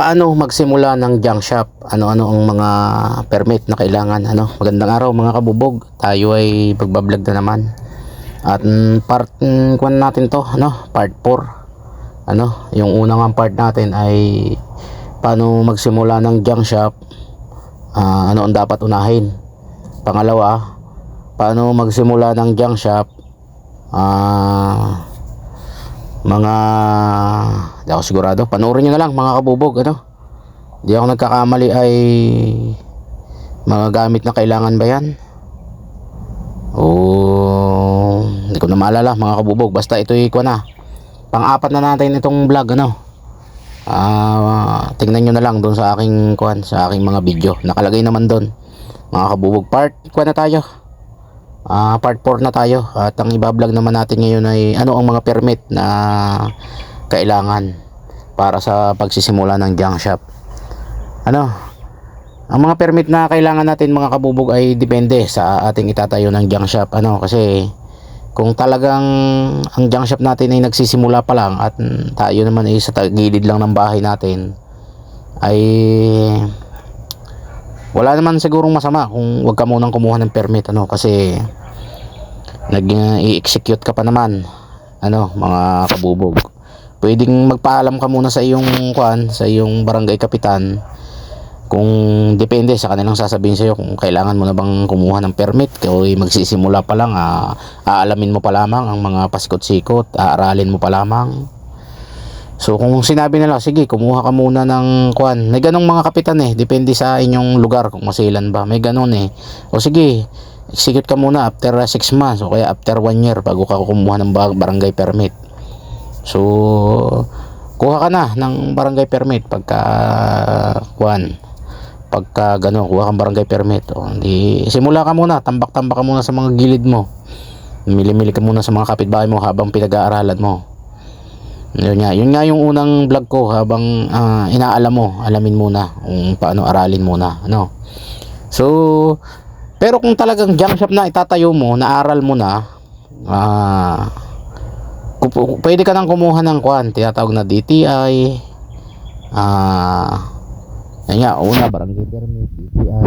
paano magsimula ng junk shop? Ano-ano ang mga permit na kailangan? Ano? Magandang araw mga kabubog. Tayo ay magbablog na naman. At mm, part mm, kwan natin to, ano? Part 4. Ano? Yung unang part natin ay paano magsimula ng junk shop? Ah, ano ang dapat unahin? Pangalawa, paano magsimula ng junk shop? Ah, mga di ako sigurado. Panoorin nyo na lang mga kabubog ano? Di ako nagkakamali ay mga gamit na kailangan ba yan? O hindi ko na maalala mga kabubog. Basta ito ikuha na. Pang-apat na natin itong vlog ano? Ah tingnan nyo na lang doon sa aking kuan sa aking mga video. Nakalagay naman doon mga kabubog part. Kuha na tayo Ah, part 4 na tayo at ang ibablog naman natin ngayon ay ano ang mga permit na kailangan para sa pagsisimula ng junk shop. Ano? Ang mga permit na kailangan natin mga kabubog ay depende sa ating itatayo ng junk shop. Ano? Kasi kung talagang ang junk shop natin ay nagsisimula pa lang at tayo naman ay sa gilid lang ng bahay natin ay wala naman sigurong masama kung wag ka munang kumuha ng permit ano kasi nag uh, i-execute ka pa naman ano mga kabubog. Pwedeng magpaalam ka muna sa iyong kwan sa iyong barangay kapitan kung depende sa kanilang sasabihin sa iyo kung kailangan mo na bang kumuha ng permit o magsisimula pa lang ah, aalamin mo pa lamang ang mga pasikot-sikot aaralin mo pa lamang So kung sinabi nila, sige, kumuha ka muna ng kwan. May ganong mga kapitan eh. Depende sa inyong lugar kung masilan ba. May ganon eh. O sige, execute ka muna after 6 months o kaya after 1 year bago ka kumuha ng ba- barangay permit. So, kuha ka na ng barangay permit pagka kwan. Pagka gano, kuha kang barangay permit. O, hindi, simula ka muna, tambak-tambak ka muna sa mga gilid mo. Mili-mili ka muna sa mga kapitbahay mo habang pinag-aaralan mo. Yun nga, yun nga yung unang vlog ko habang ah, inaalam mo, alamin muna kung paano aralin muna, ano. So, pero kung talagang junk shop na itatayo mo, naaral mo na, ah, kupu- pwede ka nang kumuha ng kwan, tinatawag na DTI, ah, yun nga, una, barangay permit, DTI,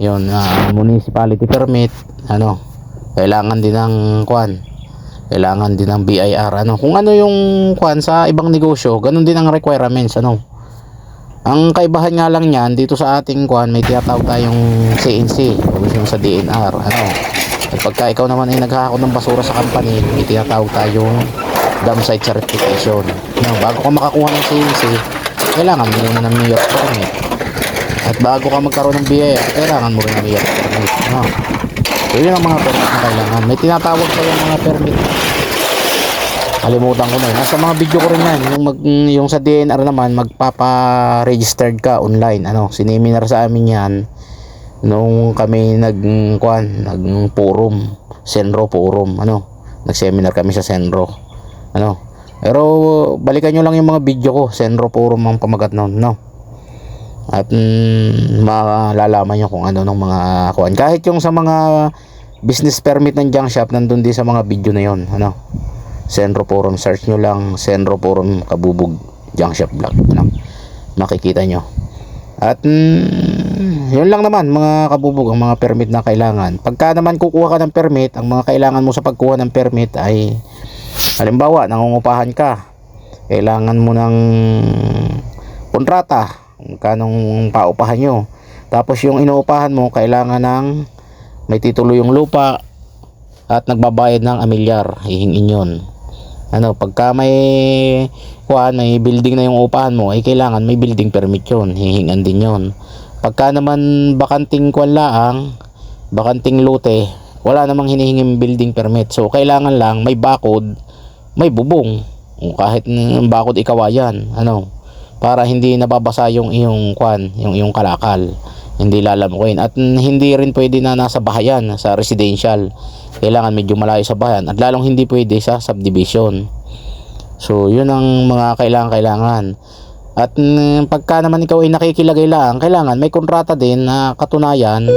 yun, ah, municipality permit, ano, kailangan din ng kwan, kailangan din ng BIR ano kung ano yung kwan sa ibang negosyo ganun din ang requirements ano. Ang kaibahan nga lang niyan dito sa ating kwan may tinatawag tayong CNC yung sa DNR ano. At pagka ikaw naman ay naghahakot ng basura sa company may tinatawag tayong dam site certification no, bago ka makakuha ng CNC kailangan mo rin ng New York permit. At bago ka magkaroon ng BIR kailangan mo rin ng New York permit no? So yun ang mga permit na kailangan. May tinatawag pa yung mga permit. Kalimutan ko na. Nasa mga video ko rin yan. Yung, mag, yung sa DNR naman, magpapa-registered ka online. Ano, sineminar sa amin yan. Nung kami nag, kwan, nag forum. Senro forum. Ano, nag-seminar kami sa Senro. Ano, pero balikan nyo lang yung mga video ko. Senro forum ang pamagat nun. No. At mm, malalaman nyo kung ano ng mga kuan. Kahit yung sa mga business permit ng junk shop, nandun din sa mga video na yon Ano? Senro Forum. Search nyo lang Senro Forum Kabubog Junk Shop Vlog. Ano? Makikita nyo. At mm, yun lang naman mga kabubog ang mga permit na kailangan. Pagka naman kukuha ka ng permit, ang mga kailangan mo sa pagkuha ng permit ay halimbawa nangungupahan ka. Kailangan mo ng kontrata kung kanong paupahan nyo. Tapos yung inuupahan mo, kailangan ng may titulo yung lupa at nagbabayad ng amilyar. Hihingin yun. Ano, pagka may kuhan, may building na yung upahan mo, ay kailangan may building permit yun. Hihingan din yun. Pagka naman bakanting kuhan laang, bakanting lote, wala namang hinihinging building permit. So, kailangan lang may bakod, may bubong. Kahit bakod ikawayan, ano, para hindi nababasa yung iyong kwan, yung iyong kalakal. Hindi lalamukin at hindi rin pwede na nasa bahayan, sa residential. Kailangan medyo malayo sa bahayan at lalong hindi pwede sa subdivision. So, yun ang mga kailangan kailangan. At mm, pagka naman ikaw ay nakikilagay lang, kailangan may kontrata din na katunayan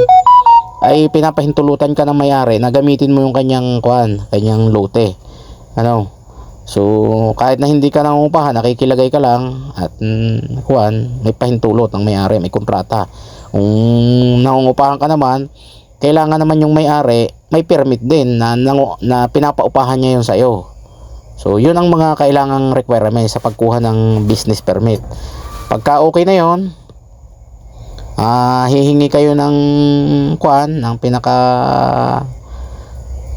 ay pinapahintulutan ka ng mayari na gamitin mo yung kanyang kwan, kanyang lote. Ano? So, kahit na hindi ka nangungupahan, nakikilagay ka lang at mm, kuwan, may pahintulot ng may-ari, may kontrata. Kung nangungupahan ka naman, kailangan naman yung may-ari, may permit din na, nangu- na pinapaupahan niya yun sa'yo. So, yun ang mga kailangang requirements sa pagkuha ng business permit. Pagka okay na yon, ah hihingi kayo ng kuan, ng pinaka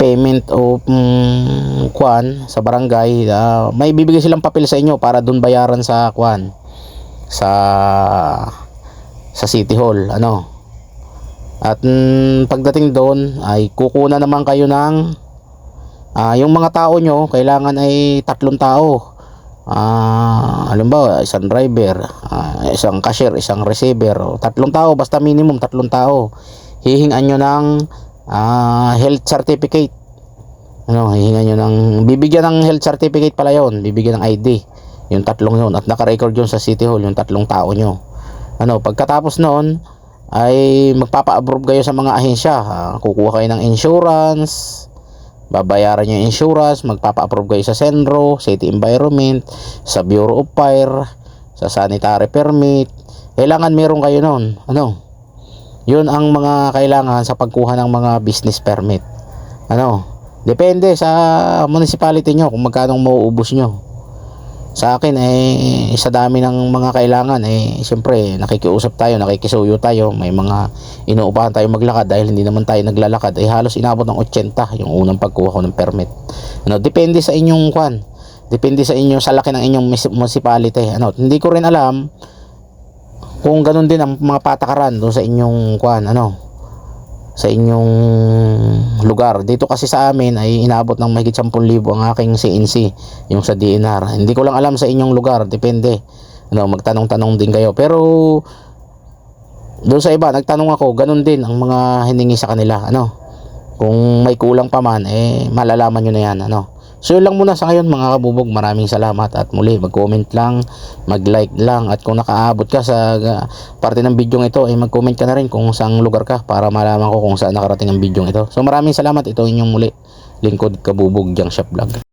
payment o mm, kuan sa barangay. ah, may bibigay silang papel sa inyo para doon bayaran sa kuan sa sa City Hall, ano. At mm, pagdating doon ay kukuha naman kayo ng Ah, yung mga tao nyo, kailangan ay tatlong tao. Ah, halimbawa, isang driver, ah, isang cashier, isang receiver, tatlong tao, basta minimum tatlong tao. Hihingan nyo ng ah, health certificate. Ano, hihingan nyo ng, bibigyan ng health certificate pala yon bibigyan ng ID. Yung tatlong yun, at naka-record yun sa City Hall, yung tatlong tao nyo. Ano, pagkatapos noon, ay magpapa-approve kayo sa mga ahensya. Ah, kukuha kayo ng insurance, babayaran yung insurance, magpapa-approve kayo sa Senro, City Environment, sa Bureau of Fire, sa sanitary permit. Kailangan meron kayo noon. Ano? Yun ang mga kailangan sa pagkuha ng mga business permit. Ano? Depende sa municipality nyo kung magkano mauubos nyo. Sa akin eh sa dami ng mga kailangan eh siyempre nakikiusap tayo, nakikisuyo tayo, may mga inuupahan tayo maglakad dahil hindi naman tayo naglalakad ay halos inabot ng 80 yung unang pagkuha ko ng permit. Ano, depende sa inyong kwan. Depende sa inyo sa laki ng inyong municipality. Ano, hindi ko rin alam kung ganun din ang mga patakaran doon sa inyong kwan, ano, sa inyong lugar. Dito kasi sa amin ay inaabot ng mahigit 10,000 ang aking CNC, yung sa DNR. Hindi ko lang alam sa inyong lugar, depende. Ano, magtanong-tanong din kayo. Pero doon sa iba, nagtanong ako, ganun din ang mga hiningi sa kanila, ano. Kung may kulang pa man, eh malalaman nyo na yan, ano. So yun lang muna sa ngayon mga kabubog. Maraming salamat at muli mag-comment lang, mag-like lang at kung nakaabot ka sa uh, parte ng video ito ay mag-comment ka na rin kung saang lugar ka para malaman ko kung saan nakarating ang video ito. So maraming salamat. Ito inyong muli lingkod kabubog Jang Shop Vlog.